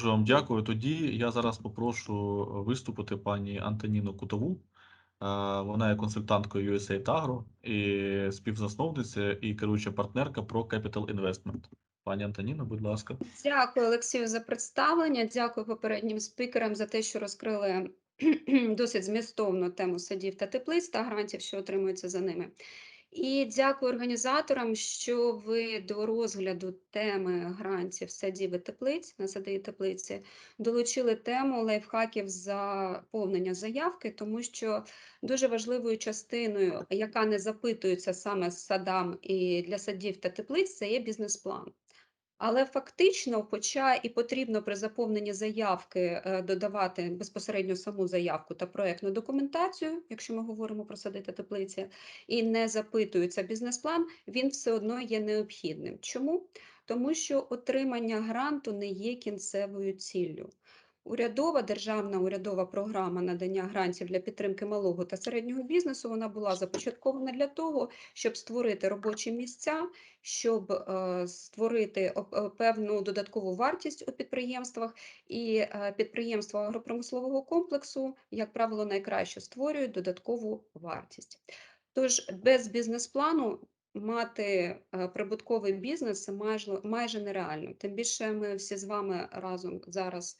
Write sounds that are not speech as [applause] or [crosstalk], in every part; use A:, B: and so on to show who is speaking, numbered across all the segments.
A: Дуже вам дякую. Тоді я зараз попрошу виступити пані Антоніну Кутову. Е, Вона є консультанткою USAID Agro і співзасновниця і керуюча партнерка про Capital Investment. Пані Антоніно, будь ласка.
B: Дякую, Олексію, за представлення. Дякую попереднім спікерам за те, що розкрили [clears throat] досить змістовну тему садів та теплиць та грантів, що отримуються за ними. І дякую організаторам, що ви до розгляду теми грантів садів і теплиць на сади і теплиці долучили тему лайфхаків заповнення заявки, тому що дуже важливою частиною, яка не запитується саме садам і для садів та теплиць, це є бізнес-план. Але фактично, хоча і потрібно при заповненні заявки е, додавати безпосередньо саму заявку та проектну документацію, якщо ми говоримо про сади та теплиці, і не запитується бізнес-план, він все одно є необхідним. Чому? Тому що отримання гранту не є кінцевою ціллю. Урядова державна урядова програма надання грантів для підтримки малого та середнього бізнесу вона була започаткована для того, щоб створити робочі місця, щоб е, створити е, певну додаткову вартість у підприємствах, і е, підприємства агропромислового комплексу, як правило, найкраще створюють додаткову вартість. Тож без бізнес-плану мати прибутковий бізнес майже, майже нереально. Тим більше ми всі з вами разом зараз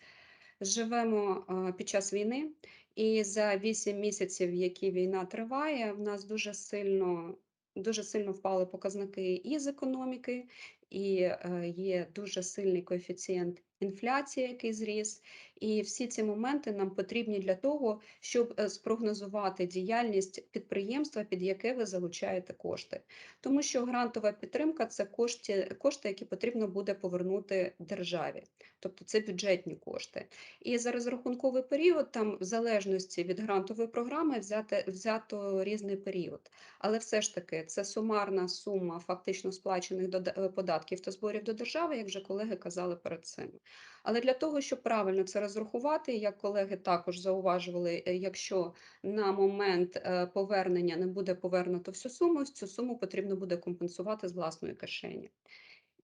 B: живемо е, під час війни, і за 8 місяців, які війна триває, в нас дуже сильно, дуже сильно впали показники і з економіки, і е, є дуже сильний коефіцієнт інфляції, який зріс. І всі ці моменти нам потрібні для того, щоб е, спрогнозувати діяльність підприємства, під яке ви залучаєте кошти. Тому що грантова підтримка це кошти, кошти, які потрібно буде повернути державі, тобто це бюджетні кошти. І за розрахунковий період, там, в залежності від грантової програми, взяти, взято різний період. Але все ж таки це сумарна сума фактично сплачених е, податків та зборів до держави, як вже колеги казали перед цим. Але для того, щоб правильно це розрахувати, як колеги також зауважували, е, якщо на момент е, повернення не буде повернуто всю суму, цю суму потрібно буде компенсувати з власної кишені.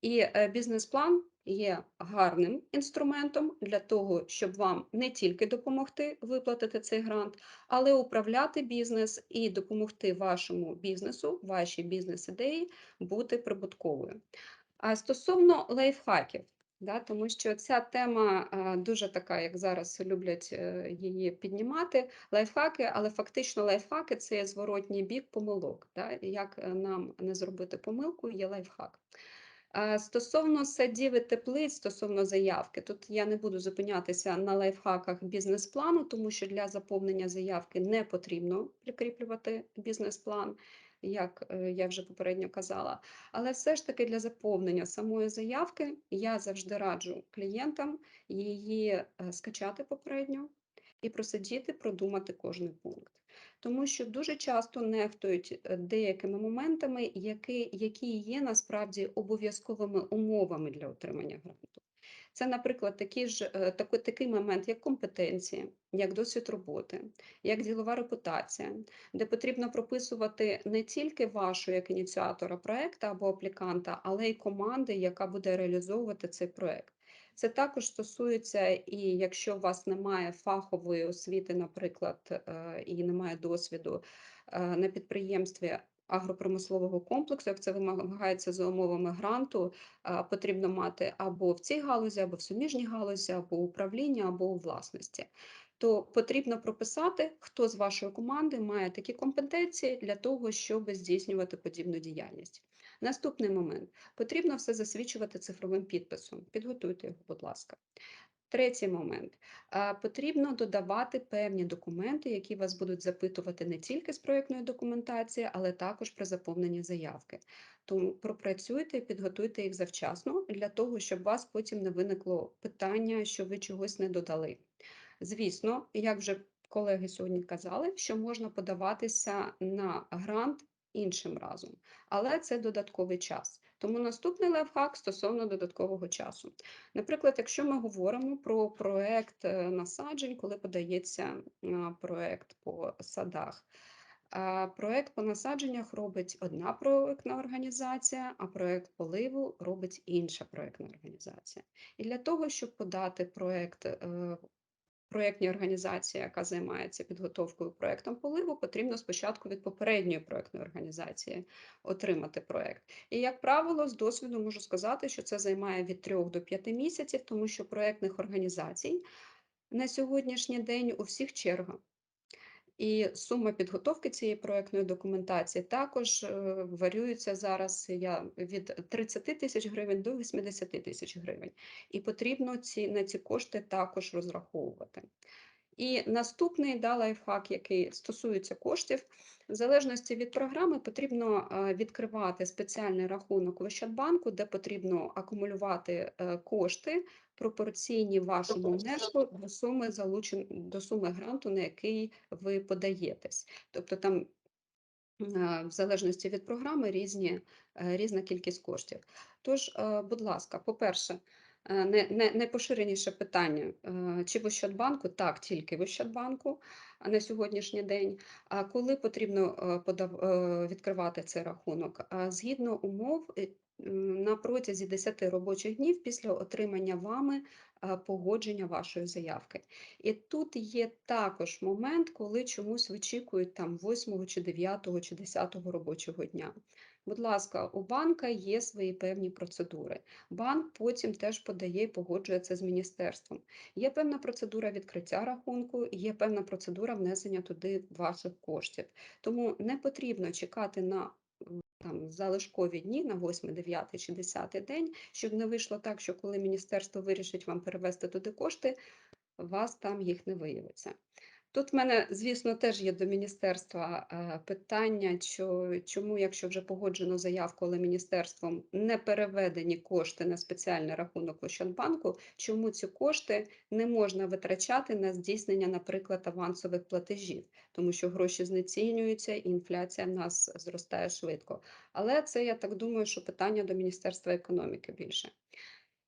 B: І е, бізнес-план є гарним інструментом для того, щоб вам не тільки допомогти виплатити цей грант, але управляти бізнес і допомогти вашому бізнесу, вашій бізнес-ідеї бути прибутковою. А стосовно лайфхаків, да, тому що ця тема а, дуже така, як зараз люблять е, її піднімати, лайфхаки, але фактично лайфхаки це зворотній бік помилок. Да, як е, нам не зробити помилку, є лайфхак. Стосовно садів і теплиць, стосовно заявки, тут я не буду зупинятися на лайфхаках бізнес-плану, тому що для заповнення заявки не потрібно прикріплювати бізнес-план, як е, я вже попередньо казала. Але все ж таки для заповнення самої заявки я завжди раджу клієнтам її е, скачати попередньо і просидіти, продумати кожний пункт. Тому що дуже часто нехтують е, деякими моментами, які, які є насправді обов'язковими умовами для отримання гранту. Це, наприклад, такий ж е, такий, такий момент, як компетенції, як досвід роботи, як ділова репутація, де потрібно прописувати не тільки вашу як ініціатора проекту або апліканта, але й команди, яка буде реалізовувати цей проект. Це також стосується і якщо у вас немає фахової освіти, наприклад, е, і немає досвіду е, на підприємстві агропромислового комплексу, як це вимагається за умовами гранту, е, потрібно мати або в цій галузі, або в суміжній галузі, або управління, або у власності. То потрібно прописати, хто з вашої команди має такі компетенції для того, щоб здійснювати подібну діяльність. Наступний момент потрібно все засвідчувати цифровим підписом. Підготуйте його, будь ласка. Третій момент. Потрібно додавати певні документи, які вас будуть запитувати не тільки з проєктної документації, але також при заповненні заявки. Тому пропрацюйте і підготуйте їх завчасно для того, щоб у вас потім не виникло питання, що ви чогось не додали. Звісно, як вже колеги сьогодні казали, що можна подаватися на грант іншим разом, але це додатковий час. Тому наступний лайфхак стосовно додаткового часу. Наприклад, якщо ми говоримо про проект е, насаджень, коли подається а, проект по садах. А проект по насадженнях робить одна проектна організація, а проект поливу робить інша проектна організація. І для того, щоб подати проект проектній організації, яка займається підготовкою проектом поливу, потрібно спочатку від попередньої проектної організації отримати проект. І, як правило, з досвіду можу сказати, що це займає від 3 до 5 місяців, тому що проектних організацій на сьогоднішній день у всіх черга. І сума підготовки цієї проектної документації також варюється зараз я від 30 тисяч гривень до 80 тисяч гривень. І потрібно ці, на ці кошти також розраховувати. І наступний да, лайфхак, який стосується коштів, в залежності від програми потрібно е, відкривати спеціальний рахунок в Ощадбанку, де потрібно акумулювати е, кошти пропорційні вашому внеску до суми залучен... до суми гранту, на який ви подаєтесь. Тобто там е, в залежності від програми різні, різна кількість коштів. Тож, будь ласка, по-перше, найпоширеніше питання, е, чи в Ощадбанку? Так, тільки в Ощадбанку на сьогоднішній день. А коли потрібно е, е, відкривати цей рахунок? Згідно умов, е, на протязі 10 робочих днів після отримання вами е, погодження вашої заявки. І тут є також момент, коли чомусь вичікують там 8 чи 9 чи 10 робочого дня. Будь ласка, у банка є свої певні процедури. Банк потім теж подає і погоджує це з міністерством. Є певна процедура відкриття рахунку, є певна процедура внесення туди ваших коштів. Тому не потрібно чекати на там залишкові дні на 8, 9 чи 10 день, щоб не вийшло так, що коли міністерство вирішить вам перевести туди кошти, вас там їх не виявиться. Тут в мене, звісно, теж є до міністерства е, питання, чому, якщо вже погоджено заявку, але міністерством не переведені кошти на спеціальний рахунок Ощадбанку, чому ці кошти не можна витрачати на здійснення, наприклад, авансових платежів, тому що гроші знецінюються і інфляція в нас зростає швидко. Але це, я так думаю, що питання до Міністерства економіки більше.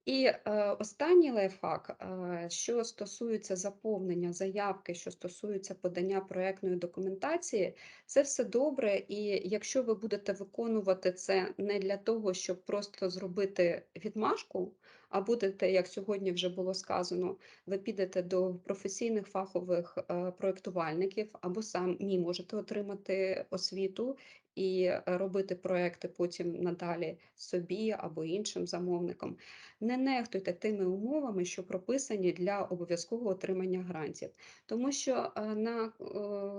B: І е, останній лайфхак, е, що стосується заповнення заявки, що стосується подання проектної документації, це все добре. І якщо ви будете виконувати це не для того, щоб просто зробити відмашку, а будете, як сьогодні вже було сказано, ви підете до професійних фахових е, проектувальників або самі можете отримати освіту і е, робити проекти потім надалі собі або іншим замовникам. Не нехтуйте тими умовами, що прописані для обов'язкового отримання грантів, тому що е, на е,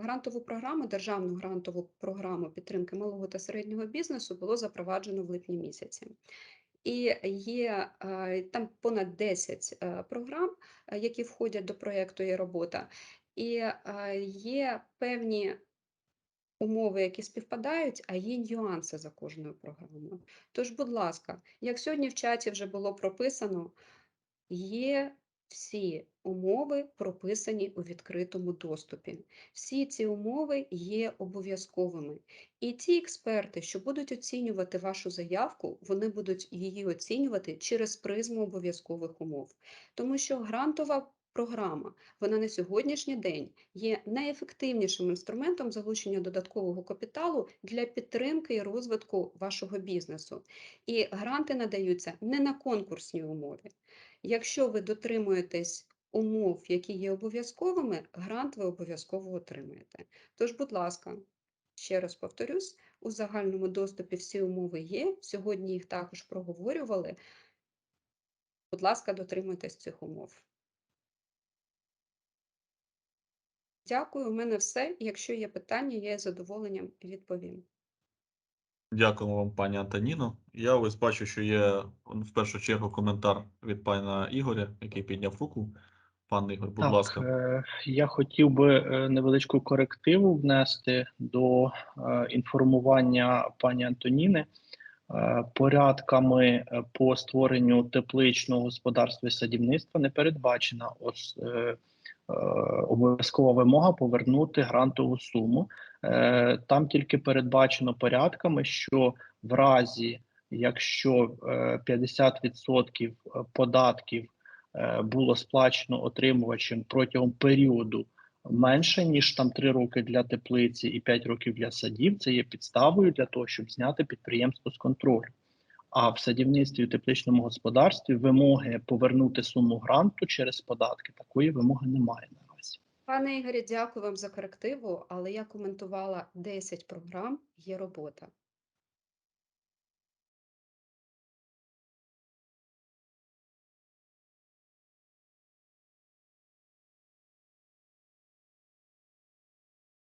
B: грантову програму, державну грантову програму підтримки малого та середнього бізнесу було запроваджено в липні місяці. І є там понад 10 е, програм, які входять до проєкту «Є робота, і є певні умови, які співпадають, а є нюанси за кожною програмою. Тож, будь ласка, як сьогодні в чаті вже було прописано, є всі умови прописані у відкритому доступі. Всі ці умови є обов'язковими. І ті експерти, що будуть оцінювати вашу заявку, вони будуть її оцінювати через призму обов'язкових умов. Тому що грантова програма, вона на сьогоднішній день є найефективнішим інструментом залучення додаткового капіталу для підтримки і розвитку вашого бізнесу. І гранти надаються не на конкурсній умові. Якщо ви дотримуєтесь умов, які є обов'язковими, грант ви обов'язково отримаєте. Тож, будь ласка, ще раз повторюсь, у загальному доступі всі умови є. Сьогодні їх також проговорювали. Будь ласка, дотримуйтесь цих умов. Дякую, у мене все. Якщо є питання, я з задоволенням відповім.
A: Дякуємо вам, пані Антоніно. Я ось бачу, що є в першу чергу коментар від пана Ігоря, який підняв руку. Пан Ігор, будь
C: Так,
A: ласка.
C: е, я хотів би е, невеличку корективу внести до е, інформування пані Антоніни. Порядками по створенню тепличного господарства і садівництва не передбачена ос, е, обов'язкова вимога повернути грантову суму. Е, Там тільки передбачено порядками, що в разі, якщо е, 50% податків е, було сплачено отримувачем протягом періоду менше, ніж там 3 роки для теплиці і 5 років для садів, це є підставою для того, щоб зняти підприємство з контролю. А в садівництві і тепличному господарстві вимоги повернути суму гранту через податки такої вимоги немає наразі.
B: Пане Ігорі, дякую вам за корективу, але я коментувала 10 програм, є робота.